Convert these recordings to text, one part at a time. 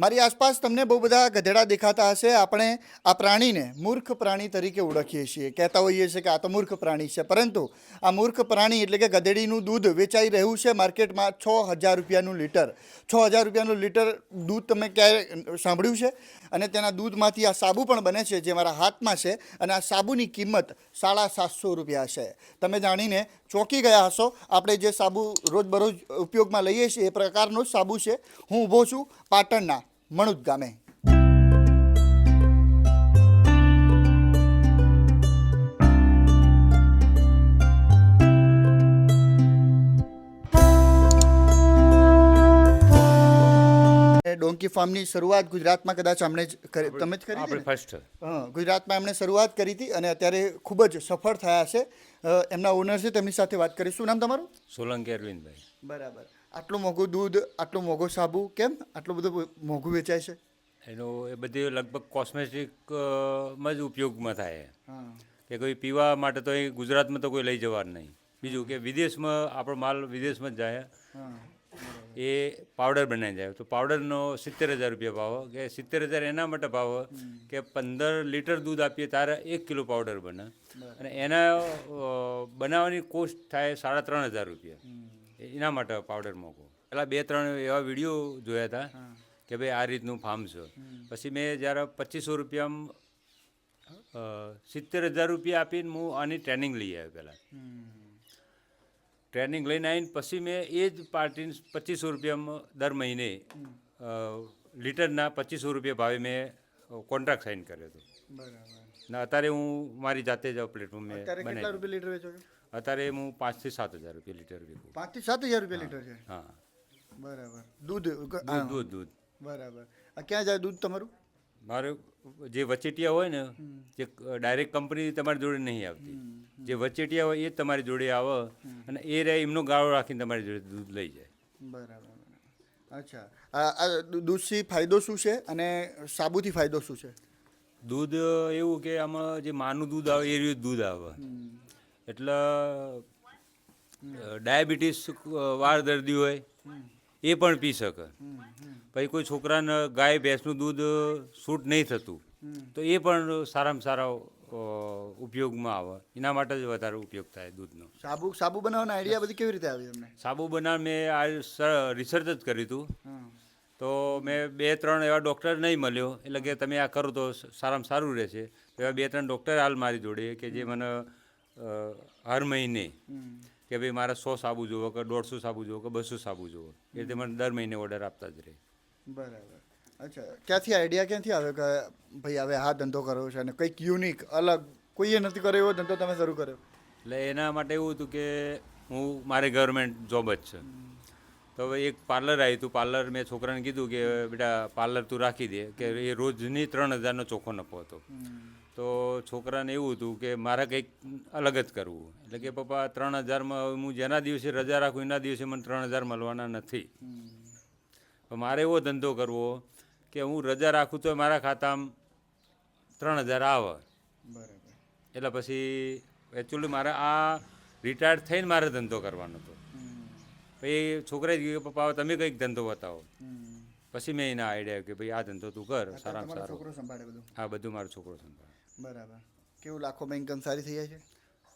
મારી આસપાસ તમને બહુ બધા ગધેડા દેખાતા હશે. આપણે આ પ્રાણીને મૂર્ખ પ્રાણી તરીકે ઓળખીએ છીએ. કહેતા હોઈએ છીએ કે આ તો મૂર્ખ પ્રાણી છે. પરંતુ આ મૂર્ખ પ્રાણી એટલે કે ગધેડીનું દૂધ વેચાઈ રહ્યું છે માર્કેટમાં છ હજાર રૂપિયાનું લીટર. છ હજાર રૂપિયાનું લીટર દૂધ તમે ક્યારે સાંભળ્યું છે? અને તેના દૂધમાંથી આ સાબુ પણ બને છે જે મારા હાથમાં છે અને આ સાબુની કિંમત સાડા સાતસો રૂપિયા છે. તમે જાણીને ચોંકી ગયા હશો. આપણે જે સાબુ રોજબરોજ ઉપયોગમાં લઈએ છીએ એ પ્રકારનો સાબુ છે. હું ઊભો છું પાટણના મણુદ ગામે. ડોંકી ફાર્મની શરૂઆત ગુજરાતમાં કદાચ આપણે જ કરી તમે જ કરી આપણે ફર્સ્ટ ગુજરાતમાં એમણે શરૂઆત કરી હતી અને અત્યારે ખૂબ જ સફળ થયા છે. એમના ઓનર છે તેમની સાથે વાત કરીશું. શું નામ તમારું? સોલંકી અરવિંદભાઈ. બરાબર. આટલું મોંઘું દૂધ આટલું મોંઘો સાબુ કેમ? આટલું બધું મોંઘું વેચાય છે. એનો એ બધી લગભગ કોસ્મેટિકમાં જ ઉપયોગમાં થાય. કે કોઈ પીવા માટે તો અહીં ગુજરાતમાં તો કોઈ લઈ જવાનું નહીં. બીજું કે વિદેશમાં આપણો માલ વિદેશમાં જ જાય. એ પાવડર બનાવી જાય. તો પાવડરનો સિત્તેર હજાર રૂપિયા ભાવ. કે સિત્તેર હજાર એના માટે ભાવ કે પંદર લીટર દૂધ આપીએ ત્યારે એક કિલો પાવડર બને. અને એના બનાવવાની કોસ્ટ થાય સાડા ત્રણ હજાર રૂપિયા. એના માટે પાવડર મૂકો. પેલા બે ત્રણ એવા વીડિયો જોયા હતા કે ભાઈ આ રીતનું ફાર્મ છે. પછી મેં જ્યારે પચીસો રૂપિયામાં સિત્તેર હજાર રૂપિયા આપીને હું આની ટ્રેનિંગ લઈ આવ્યો પહેલાં ટ્રેનિંગ લઈને આવીને પછી મેં એ જ પાર્ટી પચીસો રૂપિયામાં દર મહિને લીટરના પચીસો રૂપિયા ભાવે મેં કોન્ટ્રાક્ટ સાઇન કર્યો હતો. બરાબર. ને અત્યારે હું મારી જાતે જ પ્લેટફોર્મ મેં અત્યારે કેટલા રૂપિયા લીટર વેચો છો? અત્યારે હું પાંચથી સાત હજાર રૂપિયા લીટર વિકું પાંચથી સાત હજાર રૂપિયા લીટર છે? હા. બરાબર. દૂધ દૂધ દૂધ બરાબર. આ ક્યાં જાય દૂધ તમારું? મારે જે વચેટિયા હોય ને જે ડાયરેક્ટ કંપની તમારી જોડે નહીં આવતી. જે વચેટિયા હોય એ તમારી જોડે આવે અને એ રહે એમનો ગાળો રાખીને તમારી જોડે દૂધ લઈ જાય. બરાબર. અચ્છા. આ દૂધથી ફાયદો શું છે અને સાબુથી ફાયદો શું છે? દૂધ એવું કે આમાં જે માનું દૂધ આવે એ રીતે દૂધ આવે. એટલે ડાયાબિટીસ વાર દર્દી હોય એ પણ પી શકે. પછી કોઈ છોકરાને ગાય ભેંસનું દૂધ સૂટ નહીં થતું તો એ પણ સારામાં સારા ઉપયોગમાં આવે. એના માટે જ વધારે ઉપયોગ થાય દૂધનો. સાબુ સાબુ બનાવવાનો આઈડિયા બધી કેવી રીતે આવી તમને સાબુ બનાવ મેં આ રિસર્ચ જ કર્યું હતું તો મેં બે ત્રણ એવા ડૉક્ટર નહીં મળ્યો. એટલે કે તમે આ કરો તો સારામાં સારું રહેશે. એવા બે ત્રણ ડૉક્ટર હાલ મારી જોડે કે જે મને હર મહિને કે ભાઈ મારે સો સાબુ જોવો કે દોઢસો સાબુ જોવો કે બસો સાબુ જોવો. એ રીતે મને દર મહિને ઓર્ડર આપતા જ રહે. બરાબર. અચ્છા ક્યાંથી આઈડિયા ક્યાંથી આવ્યો કે ભાઈ હવે આ ધંધો કરવો છે અને કંઈક યુનિક અલગ કોઈએ નથી કર્યો એવો ધંધો તમે શરૂ કર્યો? એટલે એના માટે એવું હતું કે હું મારે ગવર્મેન્ટ જોબ જ છે. તો હવે એક પાર્લર આવ્યું હતું પાર્લર મેં છોકરાને કીધું કે બેટા પાર્લર તું રાખી દે. કે એ રોજની ત્રણ હજારનો ચોખ્ખો નફો હતો. તો છોકરાને એવું હતું કે મારે કંઈક અલગ જ કરવું. એટલે કે પપ્પા ત્રણ હજારમાં હું જેના દિવસે રજા રાખું એના દિવસે મને ત્રણ હજાર મળવાના નથી. તો મારે એવો ધંધો કરવો કે હું રજા રાખું તો મારા ખાતામાં ત્રણ હજાર આવે. બરાબર. એટલે પછી એકચ્યુઅલી મારે આ રિટાયર્ડ થઈને મારે ધંધો કરવાનો હતો. પછી છોકરાએ જ કીધું પપ્પા તમે કંઈક ધંધો બતાવો. પછી મેં એના આઈડિયા કે ભાઈ આ ધંધો તું કર સારામાં સારો. છોકરો સંભાળે બધું? હા બધું મારો છોકરો સંભાળે. બરાબર. કેવું લાખોમાં ઇન્કમ સારી થઈ જાય છે?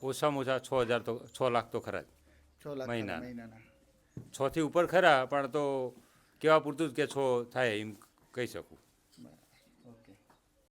ઓછામાં ઓછા છ હજાર તો છ લાખ તો ખરા જ. લાખ મહિના. છ છથી ઉપર ખરા પણ તો કેવા પૂરતું જ કે છ થાય એમ કહી શકું.